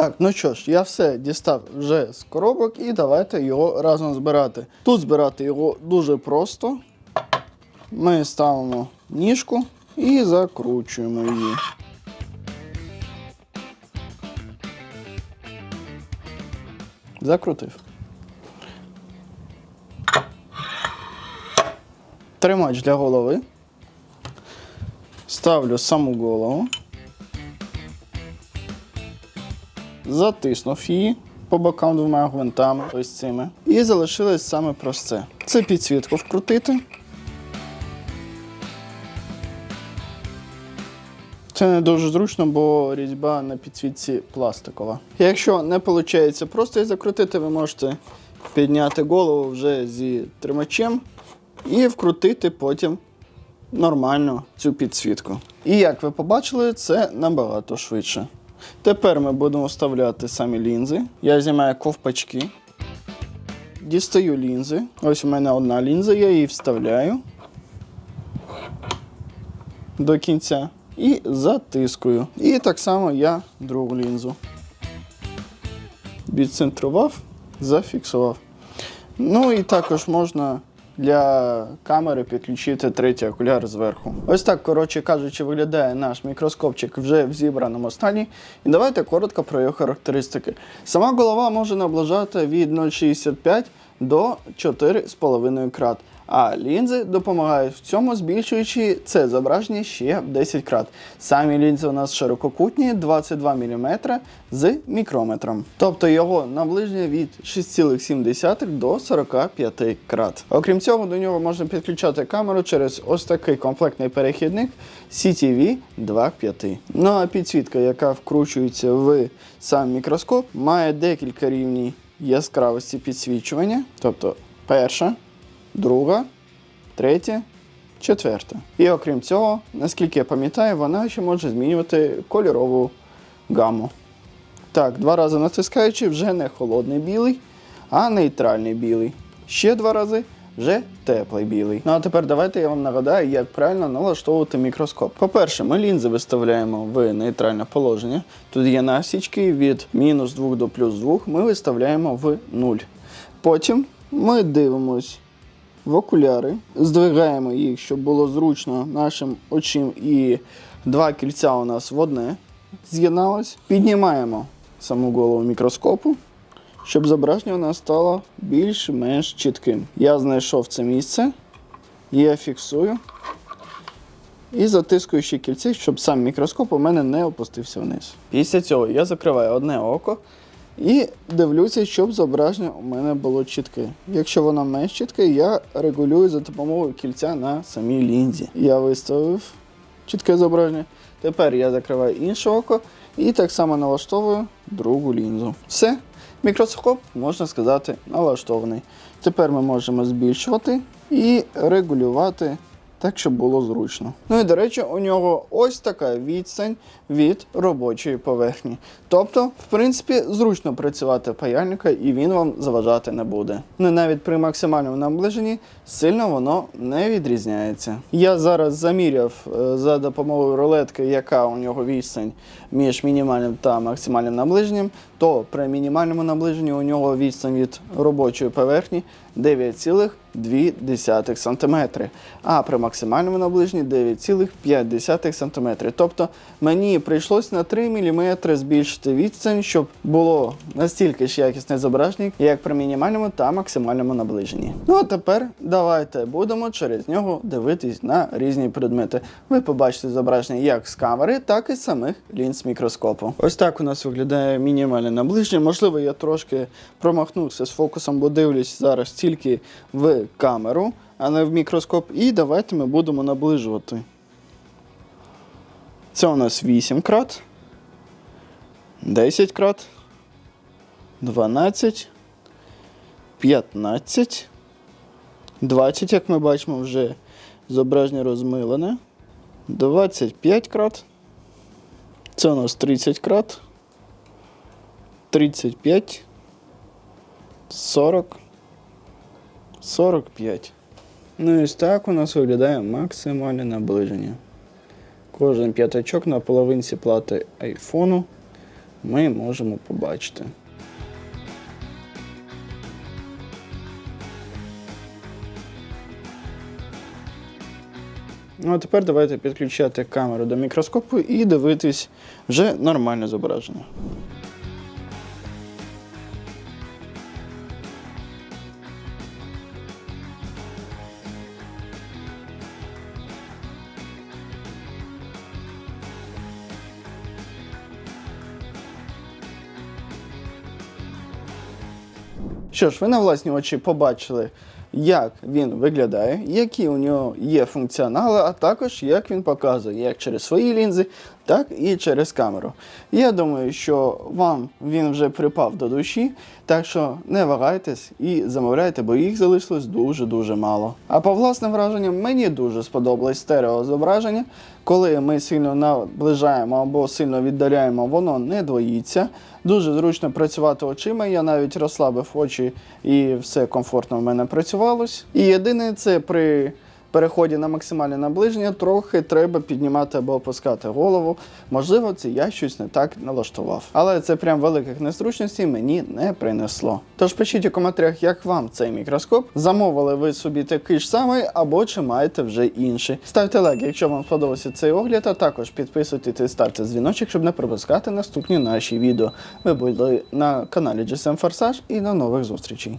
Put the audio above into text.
Так, ну що ж, я все дістав вже з коробок і давайте його разом збирати. Тут збирати його дуже просто. Ми ставимо ніжку і закручуємо її. Закрутив. Тримач для голови. Ставлю саму голову. Затиснув її по бокам двома гвинтами, ось цими. І залишилось саме просте. Це підсвітку вкрутити. Це не дуже зручно, бо різьба на підсвітці пластикова. Якщо не виходить просто її закрутити, ви можете підняти голову вже зі тримачем і вкрутити потім нормально цю підсвітку. І як ви побачили, це набагато швидше. Тепер ми будемо вставляти самі лінзи. Я знімаю ковпачки. Дістаю лінзи. Ось у мене одна лінза, я її вставляю до кінця і затискую. І так само я другу лінзу. Відцентрував, зафіксував. Ну і також можна для камери підключити третій окуляр зверху. Ось так, коротше кажучи, виглядає наш мікроскопчик вже в зібраному стані. І давайте коротко про його характеристики. Сама голова може наближати від 0,65 до 4,5 крат. А лінзи допомагають в цьому, збільшуючи це зображення ще в 10 крат. Самі лінзи у нас ширококутні 22 мм з мікрометром. Тобто його наближення від 6,7 до 45 крат. Окрім цього, до нього можна підключати камеру через ось такий комплектний перехідник CTV 2.5. Ну а підсвітка, яка вкручується в сам мікроскоп, має декілька рівнів яскравості підсвічування. Тобто перша друга, третя, четверта. І окрім цього, наскільки я пам'ятаю, вона ще може змінювати кольорову гаму. Так, два рази натискаючи, вже не холодний білий, а нейтральний білий. Ще два рази вже теплий білий. Ну а тепер давайте я вам нагадаю, як правильно налаштовувати мікроскоп. По-перше, ми лінзи виставляємо в нейтральне положення. Тут є насічки від мінус 2 до плюс 2, ми виставляємо в 0. Потім ми дивимось в окуляри, здвигаємо їх, щоб було зручно нашим очим, і два кільця у нас в одне з'єдналось. Піднімаємо саму голову мікроскопу, щоб зображення у нас стало більш-менш чітким. Я знайшов це місце, я фіксую і затискую ще кільці, щоб сам мікроскоп у мене не опустився вниз. Після цього я закриваю одне око. І дивлюся, щоб зображення у мене було чітке. Якщо воно менш чітке, я регулюю за допомогою кільця на самій лінзі. Я виставив чітке зображення. Тепер я закриваю інше око і так само налаштовую другу лінзу. Все, мікроскоп, можна сказати, налаштований. Тепер ми можемо збільшувати і регулювати так, щоб було зручно. Ну і до речі, у нього ось така відстань від робочої поверхні. Тобто, в принципі, зручно працювати паяльника і він вам заважати не буде. Ну навіть при максимальному наближенні сильно воно не відрізняється. Я зараз заміряв е, за допомогою рулетки, яка у нього відстань між мінімальним та максимальним наближенням, то при мінімальному наближенні у нього відстань від робочої поверхні 9,2 см, а при максимальному наближенні 9,5 см. Тобто мені прийшлось на 3 мм збільшити відстань, щоб було настільки ж якісне зображення, як при мінімальному та максимальному наближенні. Ну а тепер давайте будемо через нього дивитись на різні предмети. Ви побачите зображення як з камери, так і з самих лінз мікроскопу. Ось так у нас виглядає мінімальне наближення. Можливо, я трошки промахнувся з фокусом, бо дивлюсь зараз тільки в камеру, а не в мікроскоп. І давайте ми будемо наближувати. Це у нас 8 крат, 10 крат, 12, 15, 20, як ми бачимо, вже зображення розмилене. 25 крат. Це у нас 30 крат. 35, 40, 45. Ну і так у нас виглядає максимальне наближення. Кожен п'ятачок на половинці плати айфону ми можемо побачити. Ну, а тепер давайте підключати камеру до мікроскопу і дивитись вже нормальне зображення. Що ж, ви на власні очі побачили, як він виглядає, які у нього є функціонали, а також як він показує як через свої лінзи, так і через камеру. Я думаю, що вам він вже припав до душі, так що не вагайтесь і замовляйте, бо їх залишилось дуже-дуже мало. А по власним враженням, мені дуже сподобалось стереозображення. Коли ми сильно наближаємо або сильно віддаляємо, воно не двоїться. Дуже зручно працювати очима. Я навіть розслабив очі і все комфортно в мене працювалось. І єдине це при переході на максимальне наближення трохи треба піднімати або опускати голову. Можливо, це я щось не так налаштував. Але це прям великих незручностей мені не принесло. Тож пишіть у коментарях, як вам цей мікроскоп. Замовили ви собі такий ж самий, або чи маєте вже інший. Ставте лайк, якщо вам сподобався цей огляд, а також підписуйтесь і ставте дзвіночок, щоб не пропускати наступні наші відео. Ви були на каналі GSM Форсаж і до нових зустрічей.